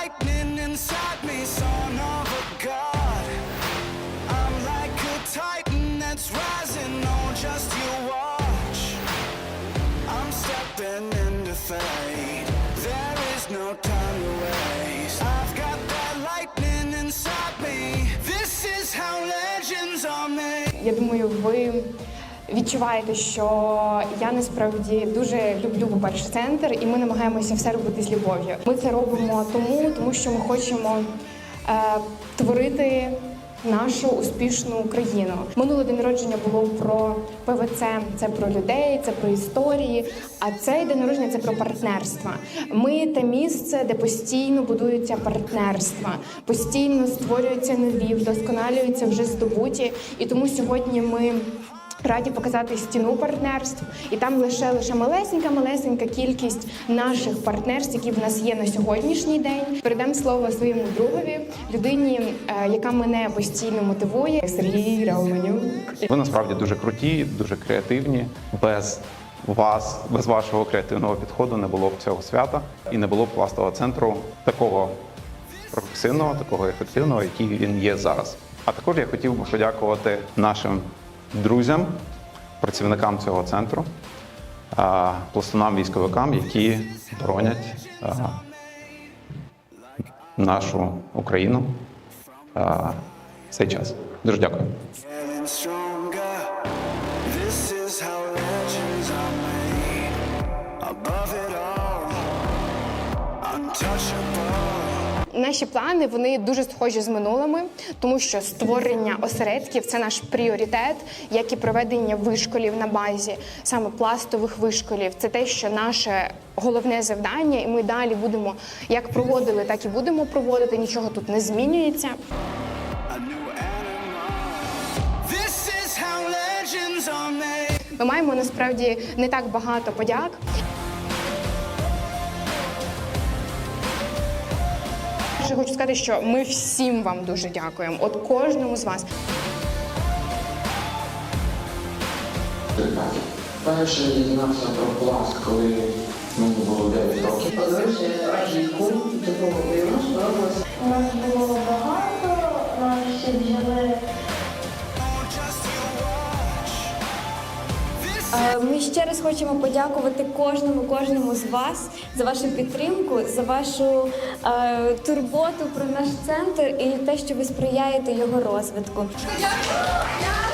lightning inside me, son of a god. I'm like a titan that's rising, no, just you watch. I'm stepping into fate. There is no time to waste. I've got that lightning inside me. This is how legends are made. Я думаю, ви Відчуваєте, що я насправді дуже люблю по-перше центр, і ми намагаємося все робити з любов'ю. Ми це робимо тому, тому що ми хочемо е, творити. Нашу успішну Україну минуле день народження було про ПВЦ, це про людей, це про історії. А цей день народження це про партнерства. Ми те місце, де постійно будуються партнерства, постійно створюються нові, вдосконалюються вже здобуті. І тому сьогодні ми раді показати стіну партнерств, і там лише лише малесенька, малесенька кількість наших партнерств, які в нас є на сьогоднішній день. Передам слово своєму другові, людині, е, яка мене постійно мотивує. Сергій Рауменюк. Ви насправді дуже круті, дуже креативні. Без вас, без вашого креативного підходу не було б цього свята і не було б пластового центру такого професійного, такого ефективного, який він є зараз. А також я хотів би подякувати нашим друзям, працівникам цього центру, а, пластунам військовикам, які боронять нашу Україну в цей час. Дуже дякую. Getting Наші плани вони дуже схожі з минулими, тому що створення осередків це наш пріоритет, як і проведення вишколів на базі, саме пластових вишколів. Це те, що наше головне завдання, і ми далі будемо як проводили, так і будемо проводити. Нічого тут не змінюється. Ми маємо насправді не так багато подяк. Ще хочу сказати, що ми всім вам дуже дякуємо. От кожному з вас. Перше я дізнався про пласт, коли мені було 9 років. Такого йому сподобалося. У нас було багато, Ми ще раз хочемо подякувати кожному, кожному з вас за вашу підтримку, за вашу е, турботу про наш центр і те, що ви сприяєте його розвитку. This